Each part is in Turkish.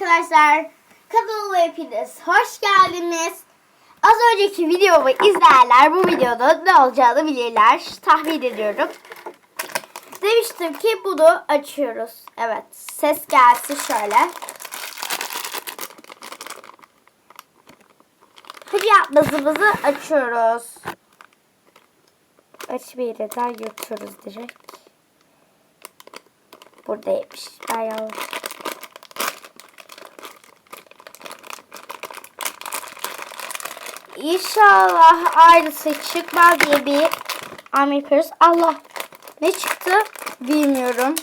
arkadaşlar. Kanalıma hepiniz hoş geldiniz. Az önceki videomu izleyenler bu videoda ne olacağını bilirler. Tahmin ediyorum. Demiştim ki bunu açıyoruz. Evet. Ses gelsin şöyle. Hadi yapmazımızı açıyoruz. Açmayı neden yutuyoruz direkt. Buradaymış. Ben yanlış. İnşallah aynısı çıkmaz diye bir am yapıyoruz. Allah ne çıktı bilmiyorum.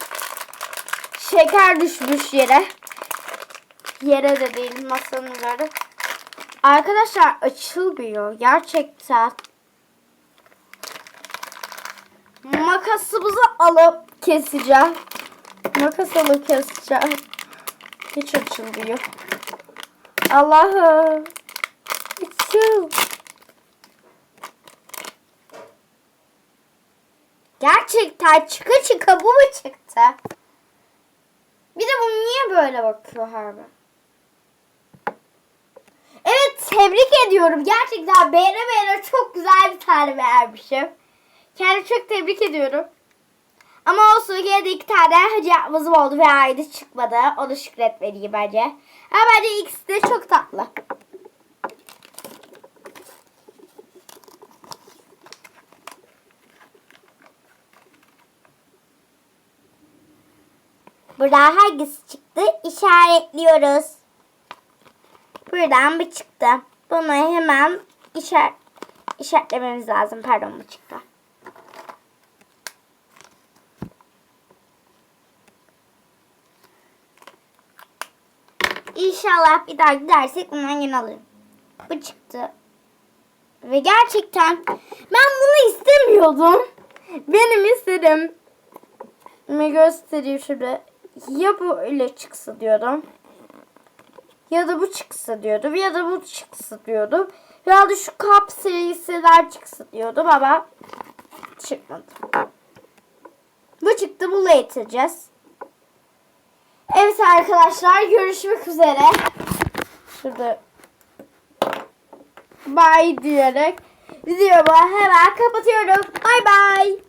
Şeker düşmüş yere. Yere de değil masanın üzerinde. Arkadaşlar açılmıyor gerçekten. Makasımızı alıp keseceğim. Makas alıp keseceğim. Hiç açılmıyor. Allah'ım. Açıl. Gerçekten çıka çıka bu mu çıktı? Bir de bu niye böyle bakıyor harbi? Evet tebrik ediyorum. Gerçekten beğene beğene çok güzel bir tane vermişim. Kendimi çok tebrik ediyorum. Ama olsun yine de iki tane hacı yapmazım oldu ve aynı çıkmadı. Onu şükretmeliyim bence. Ama bence ikisi de çok tatlı. Buradan hangisi çıktı işaretliyoruz. Buradan bir çıktı. Bunu hemen işaret, işaretlememiz lazım. Pardon bu çıktı. İnşallah bir daha gidersek bundan yine alırım. Bu çıktı. Ve gerçekten ben bunu istemiyordum. Benim istedim. Mi göstereyim şurada. Ya bu öyle çıksa diyordum. Ya da bu çıksa diyordum. Ya da bu çıksa diyordum. Ya da şu kap serisiler çıksa diyordum ama çıkmadı. Bu çıktı. Bunu getireceğiz. Evet arkadaşlar görüşmek üzere. Şurada bye diyerek videomu hemen kapatıyorum. Bye bye.